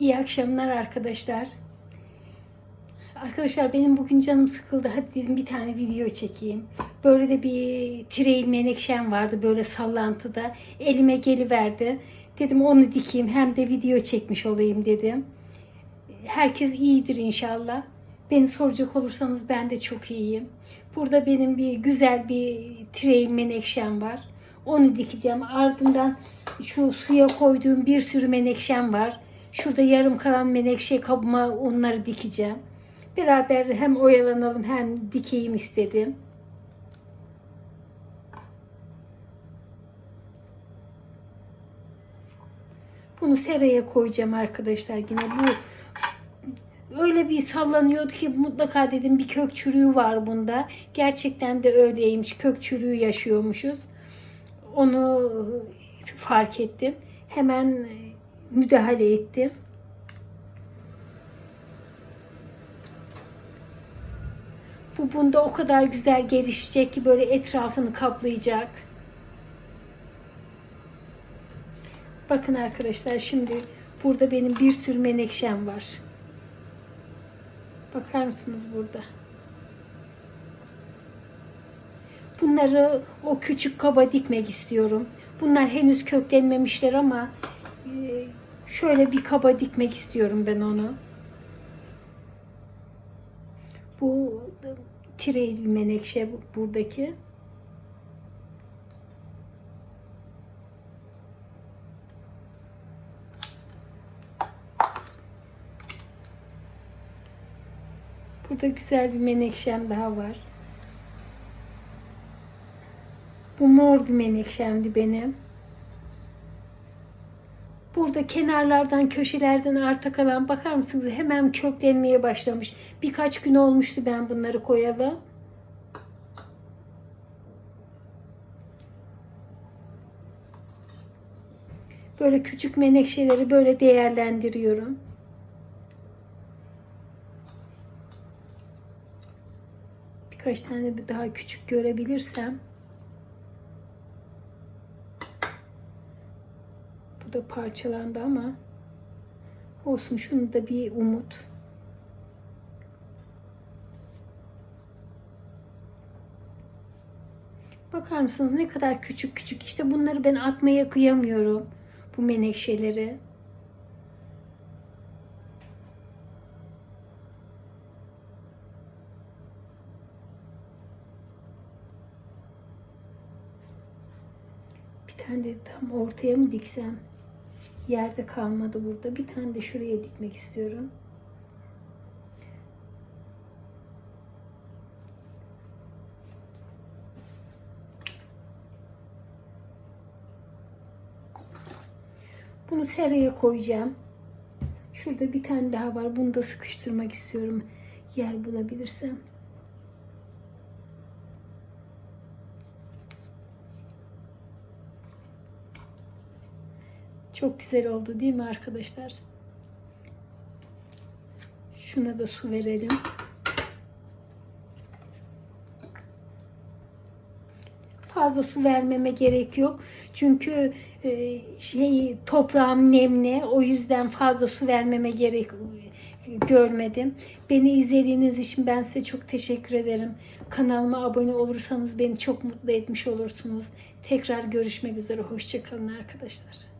İyi akşamlar arkadaşlar. Arkadaşlar benim bugün canım sıkıldı. Hadi dedim bir tane video çekeyim. Böyle de bir trail menekşem vardı böyle sallantıda. Elime geliverdi. Dedim onu dikeyim hem de video çekmiş olayım dedim. Herkes iyidir inşallah. Beni soracak olursanız ben de çok iyiyim. Burada benim bir güzel bir trail menekşem var. Onu dikeceğim. Ardından şu suya koyduğum bir sürü menekşem var. Şurada yarım kalan menekşe kabıma onları dikeceğim. Beraber hem oyalanalım hem dikeyim istedim. Bunu seraya koyacağım arkadaşlar yine bu öyle bir sallanıyordu ki mutlaka dedim bir kök çürüğü var bunda. Gerçekten de öyleymiş. Kök çürüğü yaşıyormuşuz. Onu fark ettim. Hemen müdahale ettim. Bu bunda o kadar güzel gelişecek ki böyle etrafını kaplayacak. Bakın arkadaşlar şimdi burada benim bir sürü menekşem var. Bakar mısınız burada? Bunları o küçük kaba dikmek istiyorum. Bunlar henüz köklenmemişler ama e, şöyle bir kaba dikmek istiyorum ben onu. Bu tireyli bir menekşe bu- buradaki. Burada güzel bir menekşem daha var. Bu mor bir menekşemdi benim. Burada kenarlardan, köşelerden arta kalan bakar mısınız? Hemen köklenmeye başlamış. Birkaç gün olmuştu ben bunları koyalı. Böyle küçük menekşeleri böyle değerlendiriyorum. Birkaç tane daha küçük görebilirsem. Da parçalandı ama olsun şunu da bir umut. Bakar mısınız ne kadar küçük küçük. İşte bunları ben atmaya kıyamıyorum. Bu menekşeleri. Bir tane de tam ortaya mı diksem? Yerde kalmadı burada. Bir tane de şuraya dikmek istiyorum. Bunu seraya koyacağım. Şurada bir tane daha var. Bunu da sıkıştırmak istiyorum. Yer bulabilirsem. Çok güzel oldu değil mi arkadaşlar? Şuna da su verelim. Fazla su vermeme gerek yok. Çünkü e, şey toprağım nemli. O yüzden fazla su vermeme gerek görmedim. Beni izlediğiniz için ben size çok teşekkür ederim. Kanalıma abone olursanız beni çok mutlu etmiş olursunuz. Tekrar görüşmek üzere. Hoşçakalın arkadaşlar.